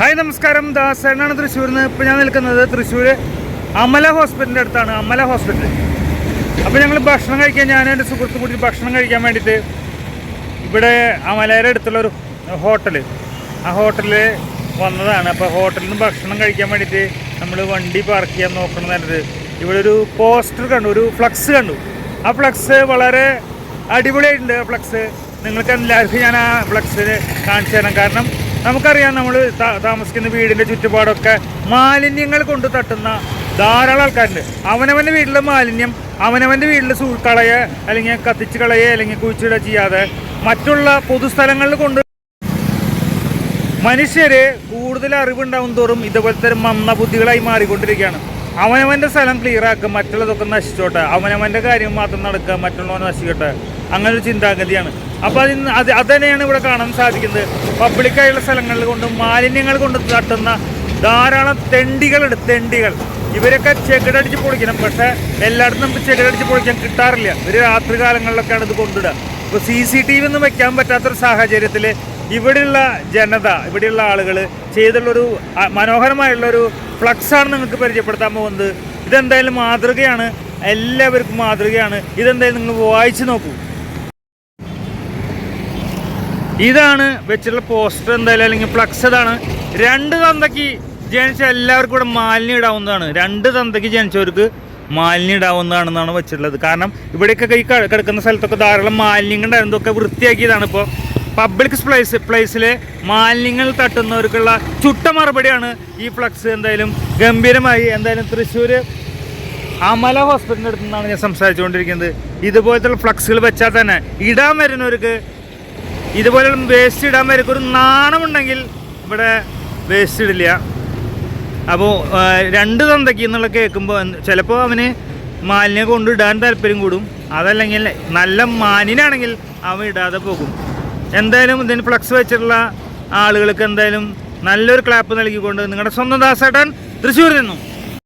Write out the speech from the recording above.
Hi നമസ്കാരം. ദാസേനാണ് തൃശ്ശൂരിൽ നിന്ന് ഇപ്പോൾ ഞാൻ നിൽക്കുന്നത് തൃശ്ശൂർ അമല ഹോസ്പിറ്റലിന്റെ അടുത്താണ് അമല ഹോസ്പിറ്റൽ അപ്പോൾ ഞങ്ങൾ ഭക്ഷണം കഴിക്കാൻ ഞാൻ എന്റെ സുഹൃത്ത് കൂടി ഭക്ഷണം കഴിക്കാൻ വേണ്ടിയിട്ട് ഇവിടെ അമലയുടെ അടുത്തുള്ളൊരു ഹോട്ടൽ ആ ഹോട്ടലിൽ വന്നതാണ്. അപ്പോൾ ഹോട്ടലിൽ നിന്ന് ഭക്ഷണം കഴിക്കാൻ വേണ്ടിയിട്ട് നമ്മൾ വണ്ടി പാർക്ക് ചെയ്യാൻ നോക്കണം നേരത്ത് ഇവിടെ ഒരു പോസ്റ്റർ കണ്ടു ഒരു ഫ്ലക്സ് കണ്ടു. ആ ഫ്ലക്സ് വളരെ അടിപൊളിയായിട്ടുണ്ട് ആ ഫ്ലക്സ്. നിങ്ങൾക്ക് എല്ലാവർക്കും ഞാൻ ആ ഫ്ലക്സ് കാണിച്ചു തരാം. കാരണം നമുക്കറിയാം നമ്മൾ താമസിക്കുന്ന വീടിന്റെ ചുറ്റുപാടൊക്കെ മാലിന്യങ്ങൾ കൊണ്ട് തട്ടുന്ന ധാരാളം ആൾക്കാരുണ്ട്. അവനവന്റെ വീട്ടിലെ മാലിന്യം അവനവന്റെ വീട്ടിൽ സൂ അല്ലെങ്കിൽ കത്തിച്ച് കളയെ അല്ലെങ്കിൽ കുഴിച്ചിടുക ചെയ്യാതെ മറ്റുള്ള പൊതുസ്ഥലങ്ങളിൽ കൊണ്ട് മനുഷ്യര് കൂടുതൽ അറിവുണ്ടാവും തോറും ഇതുപോലത്തെ മന്ദബുദ്ധികളായി മാറിക്കൊണ്ടിരിക്കുകയാണ്. അവനവന്റെ സ്ഥലം ക്ലിയർ ആക്കുക മറ്റുള്ളതൊക്കെ നശിച്ചോട്ടെ. അവനവന്റെ കാര്യം മാത്രം നടക്കുക മറ്റുള്ളവനെ നശിക്കട്ടെ. അങ്ങനെ ഒരു ചിന്താഗതിയാണ്. അപ്പോൾ അതിന് അത് അത് തന്നെയാണ് ഇവിടെ കാണാൻ സാധിക്കുന്നത്. പബ്ലിക്കായുള്ള സ്ഥലങ്ങളിൽ കൊണ്ട് മാലിന്യങ്ങൾ കൊണ്ട് തട്ടുന്ന ധാരാളം തെണ്ടികളുണ്ട് തെണ്ടികൾ. ഇവരൊക്കെ ചെകിടടിച്ച് പൊളിക്കണം. പക്ഷേ എല്ലായിടത്തും നമുക്ക് ചെകിടടിച്ച് പൊളിക്കാൻ കിട്ടാറില്ല. ഒരു രാത്രി കാലങ്ങളിലൊക്കെയാണ് ഇത് കൊണ്ടിടുക ഇപ്പോൾ സി സി ടി വി ഒന്നും വെക്കാൻ പറ്റാത്തൊരു സാഹചര്യത്തിൽ ഇവിടെയുള്ള ജനത ഇവിടെയുള്ള ആളുകൾ ചെയ്തുള്ളൊരു മനോഹരമായുള്ളൊരു ഫ്ലക്സാണ് നിങ്ങൾക്ക് പരിചയപ്പെടുത്താൻ പോകുന്നത്. ഇതെന്തായാലും മാതൃകയാണ്. എല്ലാവർക്കും മാതൃകയാണ്. ഇതെന്തായാലും നിങ്ങൾ വായിച്ചു നോക്കൂ. ഇതാണ് വെച്ചിട്ടുള്ള പോസ്റ്റർ എന്തായാലും അല്ലെങ്കിൽ ഫ്ലക്സ് ഇതാണ്. രണ്ട് തന്തയ്ക്ക് ജനിച്ച എല്ലാവർക്കും ഇവിടെ മാലിന്യം ഇടാവുന്നതാണ്. രണ്ട് തന്തയ്ക്ക് ജനിച്ചവർക്ക് മാലിന്യം ഇടാവുന്നതാണെന്നാണ് വെച്ചിട്ടുള്ളത്. കാരണം ഇവിടെയൊക്കെ ഈ കിടക്കുന്ന സ്ഥലത്തൊക്കെ ധാരാളം മാലിന്യങ്ങൾ ഉണ്ടായിരുന്നതൊക്കെ വൃത്തിയാക്കിയതാണ് ഇപ്പോൾ പബ്ലിക് പ്ലേസ് പ്ലേസിൽ മാലിന്യങ്ങൾ തട്ടുന്നവർക്കുള്ള ചുട്ട മറുപടിയാണ് ഈ ഫ്ലക്സ് എന്തായാലും ഗംഭീരമായി. എന്തായാലും തൃശ്ശൂർ അമല ഹോസ്പിറ്റലിന്റെ അടുത്ത് നിന്നാണ് ഞാൻ സംസാരിച്ചുകൊണ്ടിരിക്കുന്നത്. ഇതുപോലത്തെ ഫ്ലക്സുകൾ വെച്ചാൽ തന്നെ ഇടാൻ വരുന്നവർക്ക് ഇതുപോലെ വേസ്റ്റ് ഇടാൻ വരുന്നവർക്ക് ഒരു നാണമുണ്ടെങ്കിൽ ഇവിടെ വേസ്റ്റ് ഇടില്ല. അപ്പോൾ രണ്ട് തന്തയ്ക്ക് എന്നുള്ള കേൾക്കുമ്പോൾ ചിലപ്പോൾ അവന് മാലിനെ കൊണ്ടിടാൻ താല്പര്യം കൂടും. അതല്ലെങ്കിൽ നല്ല മാനിനാണെങ്കിൽ അവൻ ഇടാതെ പോകും. എന്തായാലും ഇതിന് ഫ്ലക്സ് വെച്ചിട്ടുള്ള ആളുകൾക്ക് എന്തായാലും നല്ലൊരു ക്ലാപ്പ് നൽകിക്കൊണ്ട് നിങ്ങളുടെ സ്വന്തം ദാസേട്ടൻ തൃശ്ശൂരിൽ നിന്നും.